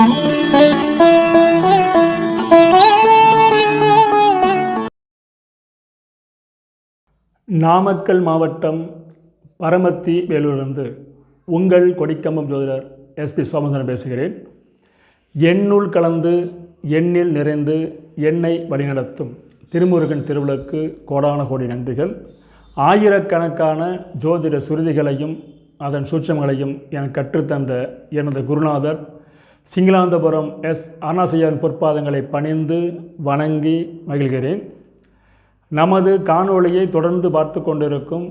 நாமக்கல் மாவட்டம் பரமத்தி வேலூரிலிருந்து உங்கள் கொடிக்கம்பம் ஜோதிடர் எஸ்பி சோமசுந்தரன் பேசுகிறேன். எண்ணுள் கலந்து எண்ணில் நிறைந்து எண்ணெய் வழிநடத்தும் திருமுருகன் திருவிழாக்கு கோடான கோடி நன்றிகள். ஆயிரக்கணக்கான ஜோதிட சுருதிகளையும் அதன் சூட்சங்களையும் எனக்கு கற்றுத்தந்த எனது குருநாதர் சிங்களாந்தபுரம் எஸ் அருணாசையன் பொற்பாதங்களை பணிந்து வணங்கி மகிழ்கிறேன். நமது காணொளியை தொடர்ந்து பார்த்து கொண்டிருக்கும்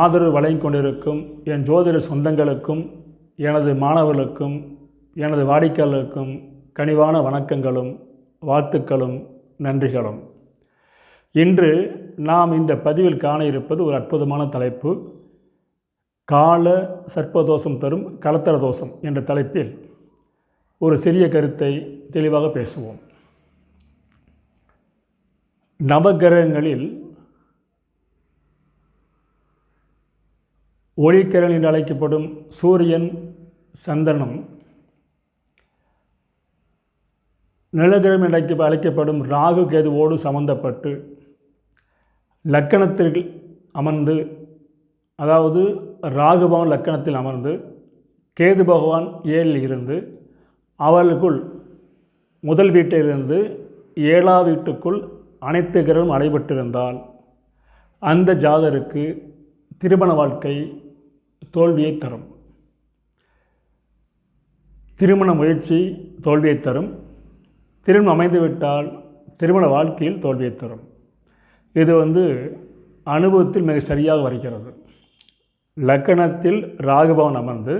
ஆதரவு வழங்கிக் கொண்டிருக்கும் என் ஜோதிட சொந்தங்களுக்கும் எனது மாணவர்களுக்கும் எனது வாடிக்கையாளருக்கும் கனிவான வணக்கங்களும் வாழ்த்துக்களும் நன்றிகளும். இன்று நாம் இந்த பதிவில் காண இருப்பது ஒரு அற்புதமான தலைப்பு கால சர்ப்பதோஷம் தரும் கலத்தர தோஷம் என்ற தலைப்பில் ஒரு சிறிய கருத்தை தெளிவாக பேசுவோம். நவகிரகங்களில் ஒளிக்கிரன் என்று அழைக்கப்படும் சூரியன் சந்திரனும் நிலகிரகம் என்று அழைக்க- அழைக்கப்படும் ராகு கேதுவோடு சம்பந்தப்பட்டு லக்கணத்தில் அமர்ந்து அதாவது ராகு பகவான் லக்கணத்தில் அமர்ந்து கேது பகவான் ஏழில் இருந்து அவர்களுக்குள் முதல் வீட்டிலிருந்து ஏழாம் வீட்டுக்குள் அனைத்து கிரகம் அடைபட்டிருந்தால் அந்த ஜாதருக்கு திருமண வாழ்க்கை தோல்வியை தரும். திருமண முயற்சி தோல்வியை தரும். திருமணம் அமைந்துவிட்டால் திருமண வாழ்க்கையில் தோல்வியை தரும். இது வந்து அனுபவத்தில் மிக சரியாக வருகிறது. லக்கணத்தில் ராகுபவன் அமர்ந்து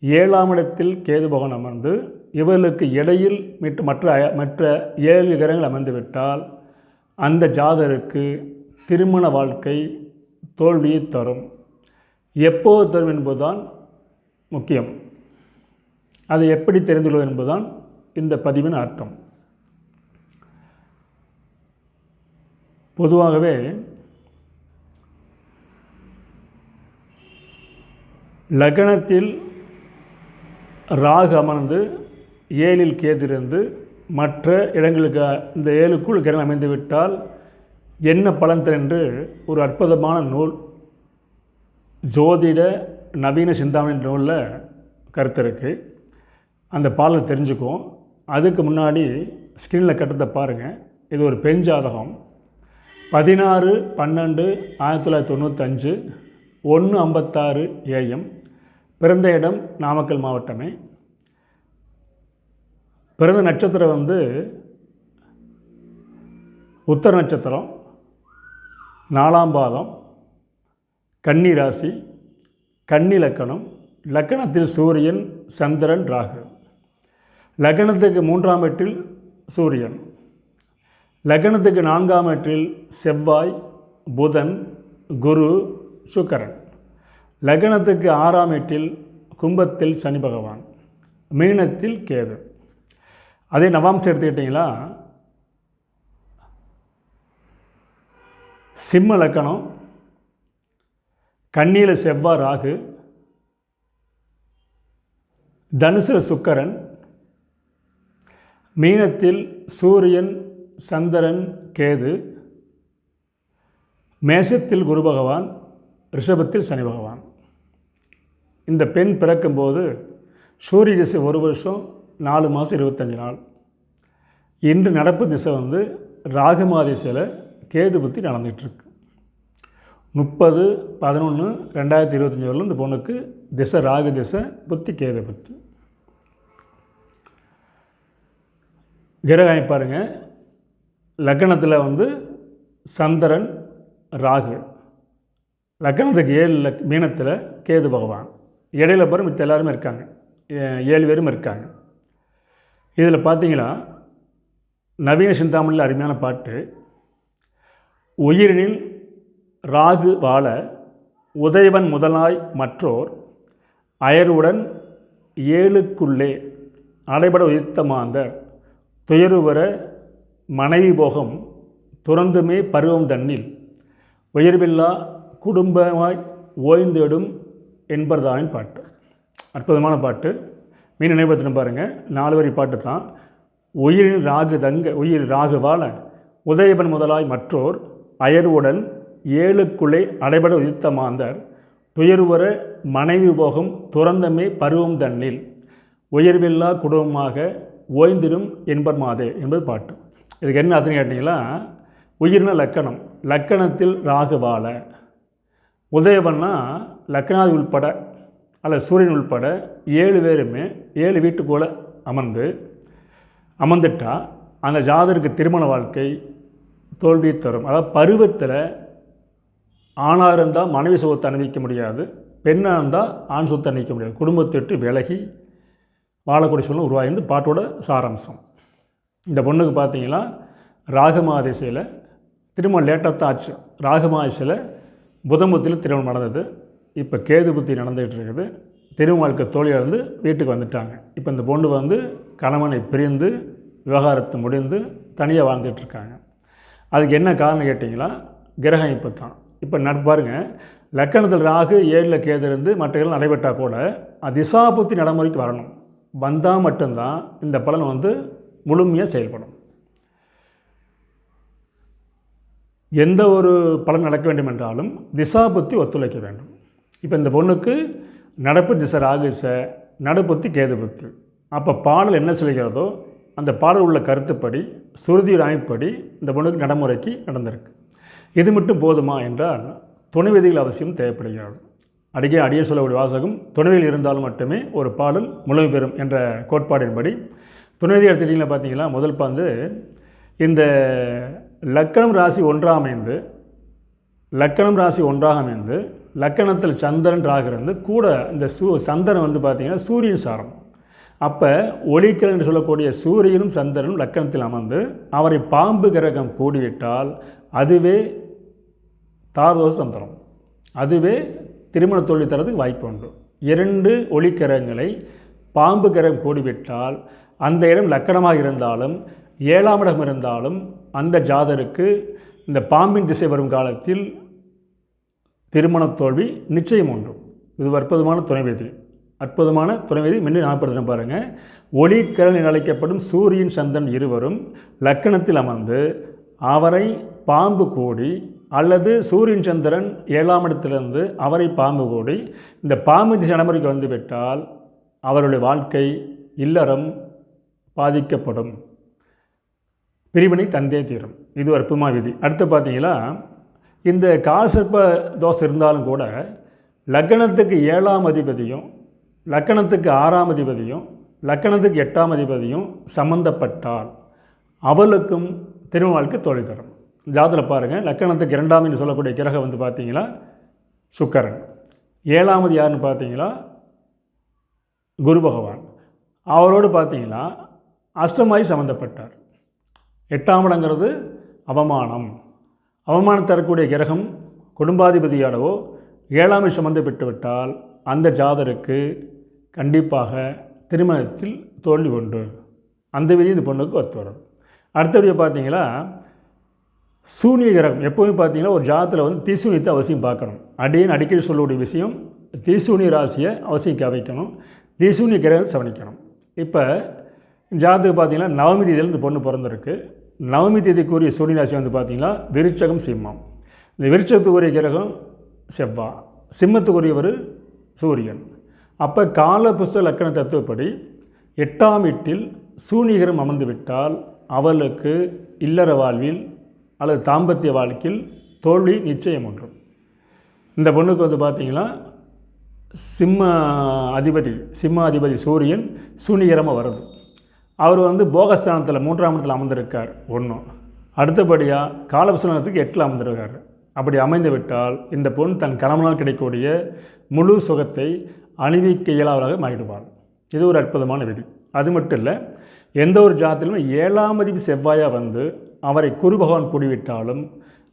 ஏழாம் இடத்தில் கேதுபவன் அமர்ந்து இவர்களுக்கு இடையில் மற்ற மற்ற ஏழு கிரகங்கள் அமைந்துவிட்டால் அந்த ஜாதருக்கு திருமண வாழ்க்கை தோல்வியை தரும். எப்போது தரும் என்பதுதான் முக்கியம். அதை எப்படி தெரிந்து கொள்வது என்பதுதான் இந்த பதிவின் அர்த்தம். பொதுவாகவே லக்னத்தில் ராகு அமர்ந்து ஏழில் கேதிருந்து மற்ற இடங்களுக்கு இந்த ஏழுக்குள் கிரணம் அமைந்துவிட்டால் என்ன பலன் என்று ஒரு அற்புதமான நூல் ஜோதிட நவீன சிந்தாமணி நூலில் கருத்து இருக்குது அந்த பாலை தெரிஞ்சுக்குவோம். அதுக்கு முன்னாடி ஸ்க்ரீனில் கட்டத்தை பாருங்கள் இது ஒரு பெண் ஜாதகம். பதினாறு பன்னெண்டு ஆயிரத்தி தொள்ளாயிரத்தி தொண்ணூத்தஞ்சு ஒன்று ஐம்பத்தாறு ஏஎம் பிறந்த இடம் நாமக்கல் மாவட்டமே. பிறந்த நட்சத்திரம் வந்து உத்தர நட்சத்திரம் நாலாம் பாதம் கன்னி ராசி கன்னி லக்கணம் லக்கணத்தில் சூரியன் சந்திரன் ராகு. லக்னத்துக்கு மூன்றாம் எட்டில் சூரியன். லக்னத்துக்கு நான்காம் எட்டில் செவ்வாய் புதன் குரு சுக்கரன். லக்னத்துக்கு ஆறாம் எட்டில் கும்பத்தில் சனி பகவான். மீனத்தில் கேது. அதே நவாம்சம் எடுத்துக்கிட்டிங்களா சிம்ம லக்கணம் கண்ணியில் செவ்வாய் ராகு தனுசில் சுக்கரன் மீனத்தில் சூரியன் சந்திரன் கேது மேசத்தில் குரு பகவான் ரிஷபத்தில் சனி பகவான். இந்த பெண் பிறக்கும்போது சூரிய திசை ஒரு வருஷம் நாலு மாதம் இருபத்தஞ்சி நாள். இன்று நடப்பு திசை வந்து ராகுமா திசையில் கேது புத்தி நடந்துகிட்ருக்கு. முப்பது பதினொன்று ரெண்டாயிரத்தி இருபத்தஞ்சி வரலும் இந்த பொண்ணுக்கு திசை ராகு திசை புத்தி கேது புத்தி. கிரகம் பாருங்கள் லக்னத்தில் வந்து சந்திரன் ராகு. லக்னத்துக்கு ஏழு லக் மீனத்தில் கேது பகவான். இடையில பாரு மித்த எல்லாருமே இருக்காங்க. ஏ- ஏழு பேரும் இருக்காங்க. இதில் பார்த்தீங்கன்னா நவீன சிந்தாமணியில் அருமையான பாட்டு. உயிரினில் ராகு வாழ உதயவன் முதலாய் மற்றோர் அயருடன் ஏழுக்குள்ளே அடைபட உயிர்த்த மாந்தர். துயருவர மனைவி போகம் துறந்துமே பருவம் தன்னில். உயர்வில்லா குடும்பமாய் ஓய்ந்தேடும் என்பதாயின் பாட்டு. அற்புதமான பாட்டு. மீன் நினைவுபடுத்தின பாருங்கள் நாலு வரி பாட்டு தான். உயிரின் ராகு தங்க உயிர் ராகு வாழ உதயவன் முதலாய் மற்றோர் அயர்வுடன் ஏழுக்குள்ளே அடைபட உதித்த மாந்தர் துயர்வர மனைவி போகும் துறந்தமே பருவம் தன்னில் உயர்வில்லா குடும்பமாக ஓய்ந்திடும் என்பர் மாதே என்பது பாட்டு. இதுக்கு என்ன அர்த்தம் கேட்டிங்களா? உயிர்னா லக்கணம். லக்கணத்தில் ராகு வாழ உதயவன்னா லக்னாதி உள்பட அல்லது சூரியன் உள்பட ஏழு பேருமே ஏழு வீட்டுக்குள்ளே அமர்ந்து அமர்ந்துட்டால் அந்த ஜாதருக்கு திருமண வாழ்க்கை தோல்வி தரும். அதாவது பருவத்தில் ஆணாக இருந்தால் மனைவி சுகத்தை அனுபவிக்க முடியாது பெண்ணாக இருந்தால் ஆண் சுகத்தை அனுபவிக்க முடியாது. குடும்பத்தை விட்டு விலகி வாழக்கூடிய சூழ்நிலை உருவாகிருந்து பாட்டோட சாராம்சம். இந்த பொண்ணுக்கு பார்த்தீங்கன்னா ராகமாதிசையில் திருமணம் லேட்டாக தான் ஆச்சு ராகமாதிசையில் புதம்பத்தில் திருமணம் நடந்தது. இப்போ கேது புத்தி நடந்துகிட்டு இருக்குது. திருமண வாழ்க்கை வீட்டுக்கு வந்துட்டாங்க. இப்போ இந்த பொண்ணு வந்து கணவனை பிரிந்து விவகாரத்தை முடிந்து தனியாக வாழ்ந்துட்டுருக்காங்க அதுக்கு என்ன காரணம் கேட்டிங்களா? கிரகம் இப்போ தான் இப்போ நட்பாருங்க லக்கணத்தில் ராகு ஏழில் கேது இருந்து மற்றவர்கள் நடைபெற்றால் கூட திசா திசாபுத்தி நடைமுறைக்கு வரணும். வந்தால் மட்டும்தான் இந்த பலன் வந்து முழுமையாக செயல்படும். எந்த ஒரு பலன் நடக்க வேண்டும் என்றாலும் திசாபுத்தி ஒத்துழைக்க வேண்டும். இப்போ இந்த பொண்ணுக்கு நடப்பு திசை ராகுச நடுப்புத்தி கேதுபுத்து அப்போ பாடல் என்ன சொல்கிறதோ அந்த பாடல் உள்ள கருத்துப்படி சுருதியோட அமைப்படி இந்த பொண்ணுக்கு நடைமுறைக்கு நடந்திருக்கு. இது மட்டும் போதுமா என்றால் துணை விதிகள் அவசியம் தேவைப்படுகிறது. அடிக்கே அடியே சொல்லக்கூடிய வாசகம் துணைவியில் இருந்தாலும் மட்டுமே ஒரு பாடல் முழுமை பெறும் என்ற கோட்பாடின்படி. துணைவிதி எடுத்துக்கிட்டிங்கன்னா பார்த்தீங்கன்னா முதல் பாந்து இந்த லக்கணம் ராசி ஒன்றாக அமைந்து லக்கணம் ராசி ஒன்றாக அமைந்து லக்கணத்தில் சந்திரன் ராகு கூட இந்த சூ சந்திரன் வந்து பார்த்திங்கன்னா சூரியன் சாரம். அப்போ ஒளிக்கல் என்று சொல்லக்கூடிய சூரியனும் சந்திரனும் லக்கணத்தில் அமர்ந்து அவரை பாம்பு கிரகம் கூடிவிட்டால் அதுவே தார்தோஷம் தரும் அதுவே திருமண தொழில் தரதுக்கு வாய்ப்பு உண்டு. இரண்டு ஒளிக்கிரகங்களை பாம்பு கிரகம் கூடிவிட்டால் அந்த இடம் லக்கணமாக இருந்தாலும் ஏழாம் இடம் இருந்தாலும் அந்த ஜாதருக்கு இந்த பாம்பின் திசை வரும் காலத்தில் திருமண தோல்வி நிச்சயம் ஒன்று. இது அற்புதமான துணைவேதி. அற்புதமான துணைவேதி மின்னி ஞாபகப்படுத்தின பாருங்கள் ஒளிக்கரன் என அழைக்கப்படும் சூரியன் சந்திரன் இருவரும் லக்கணத்தில் அமர்ந்து அவரை பாம்பு கூடி அல்லது சூரியன் சந்திரன் ஏழாம் இடத்திலிருந்து அவரை பாம்பு கூடி இந்த பாம்பு திசை நடைமுறைக்கு வந்துவிட்டால் அவருடைய வாழ்க்கை இல்லறம் பாதிக்கப்படும். பிரிவினை தந்தே தீரும். இது ஒரு அற்புதமான விதி. அடுத்து பார்த்தீங்கன்னா இந்த காலசர்ப்ப தோசை இருந்தாலும் கூட லக்கணத்துக்கு ஏழாம் அதிபதியும் லக்கணத்துக்கு ஆறாம் அதிபதியும் லக்கணத்துக்கு எட்டாம் அதிபதியும் சம்பந்தப்பட்டால் அவளுக்கும் திருமண தொழில் தரும். ஜாதத்தில் பாருங்கள் லக்கணத்துக்கு இரண்டாம் என்று சொல்லக்கூடிய கிரகம் வந்து பார்த்தீங்கன்னா சுக்கரன். ஏழாமது யாருன்னு பார்த்தீங்களா? குரு பகவான். அவரோடு பார்த்தீங்கன்னா அஷ்டமாய் சம்மந்தப்பட்டார் எட்டாம் இடங்கிறது அவமானம். அவமானம் தரக்கூடிய கிரகம் குடும்பாதிபதியாலவோ ஏழாமை சம்மந்தப்பட்டு விட்டால் அந்த ஜாதருக்கு கண்டிப்பாக திருமணத்தில் தோல்வி உண்டு. அந்த விதி இந்த பொண்ணுக்கு ஒத்து வரும். அடுத்தபடியாக பார்த்தீங்களா? சூனிய கிரகம். எப்போதும் பார்த்தீங்கன்னா ஒரு ஜாதத்தில் வந்து தீசூனியத்தை அவசியம் பார்க்கணும். அப்படின்னு அடிக்கடி சொல்லக்கூடிய விஷயம் தீசூனிய ராசியை அவசியம் கவைக்கணும் தீசூனிய கிரகத்தை சவனிக்கணும் இப்போ ஜாதகம் பார்த்தீங்கன்னா நவமி தேதியில் இந்த பொண்ணு பிறந்திருக்கு. நவமி தேதிக்குரிய சூரிய ராசி வந்து பார்த்தீங்கன்னா விருச்சகம் சிம்மம். இந்த விருச்சகத்துக்குரிய கிரகம் செவ்வாய் சிம்மத்துக்குரியவர் சூரியன். அப்போ கால புஸ்த லக்கண தத்துவப்படி எட்டாம் வீட்டில் சூனிகரம் அமர்ந்து விட்டால் அவளுக்கு இல்லற வாழ்வில் அல்லது தாம்பத்திய வாழ்க்கையில் தோல்வி நிச்சயம் ஒன்றும் இந்த பொண்ணுக்கு வந்து பார்த்திங்கன்னா சிம்ம அதிபதி சிம்ம அதிபதி சூரியன் சூனிகரமாக வருது. அவர் வந்து போகஸ்தானத்தில் மூன்றாம் இடத்தில் அமர்ந்திருக்கார் ஒன்றும் அடுத்தபடியாக காலபுசனத்துக்கு எட்டில் அமர்ந்திருக்கார். அப்படி அமைந்து விட்டால் இந்த பொண் தன் கணவனால் கிடைக்கக்கூடிய முழு சுகத்தை அணிவிக்க இயலாதவராக மாறிடுவார் இது ஒரு அற்புதமான விதி. அது மட்டும் இல்லை எந்த ஒரு ஜாத்திலும் ஏழாம் செவ்வாயாக வந்து அவரை குரு பகவான் கூடிவிட்டாலும்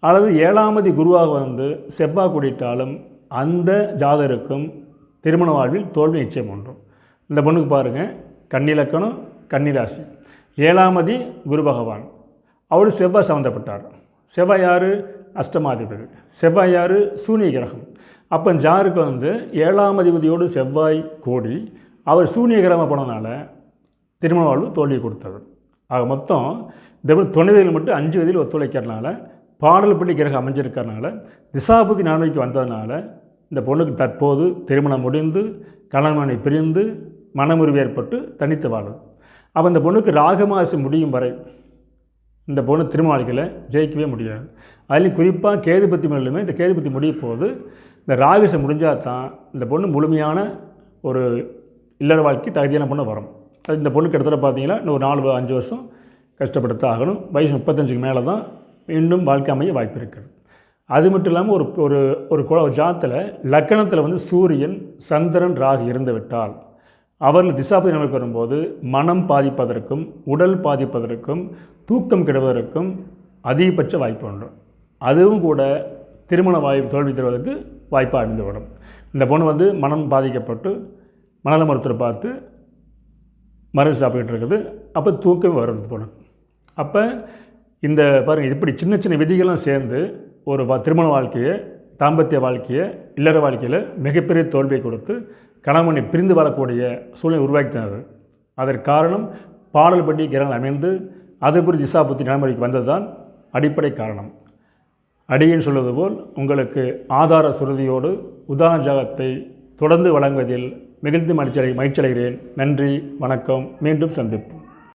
அல்லது ஏழாமதி குருவாக வந்து செவ்வாய் கூடிட்டாலும் அந்த ஜாதருக்கும் திருமண வாழ்வில் தோல்வி நிச்சயம் ஒன்றும் இந்த பொண்ணுக்கு பாருங்கள் கண்ணிலக்கணம் கன்னிராசி. ஏழாமதி குரு பகவான். அவர் செவ்வாய் சம்மந்தப்பட்டார் செவ்வாய் யார்? அஷ்டமாதிபதி. செவ்வாய் யார்? சூனிய கிரகம். அப்போ ஜாருக்கு வந்து ஏழாம் அதிபதியோடு செவ்வாய் கூடி. அவர் சூனிய கிரகம் போனதுனால திருமண வாழ்வு தோல்வி கொடுத்தது ஆக மொத்தம் இந்த மாதிரி துணைவிகள் மட்டும் அஞ்சு வயதில் பாடல் பாடல்படி கிரகம் அமைஞ்சிருக்கிறனால திசாபுதி நன்மைக்கு வந்ததுனால இந்த பொண்ணுக்கு தற்போது திருமணம் முடிந்து கணவனை பிரிந்து மனமுறிவு ஏற்பட்டு தனித்து வாழும். அப்போ அந்த பொண்ணுக்கு ராகமாசி முடியும் வரை இந்த பொண்ணு திருமண ஜெயிக்கவே முடியாது. அதுலேயும் குறிப்பாக கேதுபத்தி மேலுமே இந்த கேதுபத்தி முடிய போது இந்த ராகசம் முடிஞ்சால் தான் இந்த பொண்ணு முழுமையான ஒரு இல்லற வாழ்க்கை தகுதியான பொண்ணு வரும். அது இந்த பொண்ணுக்கு இடத்துல பார்த்தீங்கன்னா இன்னும் ஒரு நாலு அஞ்சு வருஷம் கஷ்டப்படுத்த ஆகணும். வயசு முப்பத்தஞ்சுக்கு மேலே தான் இன்னும் வாழ்க்கை அமைய வாய்ப்பு இருக்குது அது மட்டும் இல்லாமல் ஒரு ஒரு ஒரு குல ஜாத்தில் லக்கணத்தில் வந்து சூரியன் சந்திரன் ராகு இருந்து விட்டால் அவர்கள் திசாபதி நிலைமைக்கு வரும்போது மனம் பாதிப்பதற்கும் உடல் பாதிப்பதற்கும் தூக்கம் கெடுவதற்கும் அதிகபட்ச வாய்ப்பு ஒன்று அதுவும் கூட திருமண வாய்ப்பு தோல்வி தருவதற்கு வாய்ப்பாக அமைந்துவிடும் இந்த பொண்ணு வந்து மனம் பாதிக்கப்பட்டு மணல மருத்துவரை பார்த்து மருந்து சாப்பிட்டுட்டு இருக்குது. அப்போ தூக்கம் வருது பொண்ணு அப்போ இந்த பாருங்கள் இப்படி சின்ன சின்ன விதிகள்லாம் சேர்ந்து ஒரு வா- திருமண வாழ்க்கையை தாம்பத்திய வாழ்க்கையை இல்லற வாழ்க்கையில் மிகப்பெரிய தோல்வியை கொடுத்து கணவனை பிரிந்து வாழக்கூடிய சூழ்நிலை உருவாக்கினது அதற்கு காரணம் பாடல் படி கிரகங்கள் அமைந்து அது குறித்து திசாபுத்தி நடைமுறைக்கு வந்தது தான் அடிப்படை காரணம். அடியின் சொல்வது போல் உங்களுக்கு ஆதார சுருதியோடு உதாரண ஜாகத்தை தொடர்ந்து வழங்குவதில் மிகுந்த மகிழ்ச்சி மகிழ்ச்சியடைகிறேன். நன்றி வணக்கம் மீண்டும் சந்திப்போம்.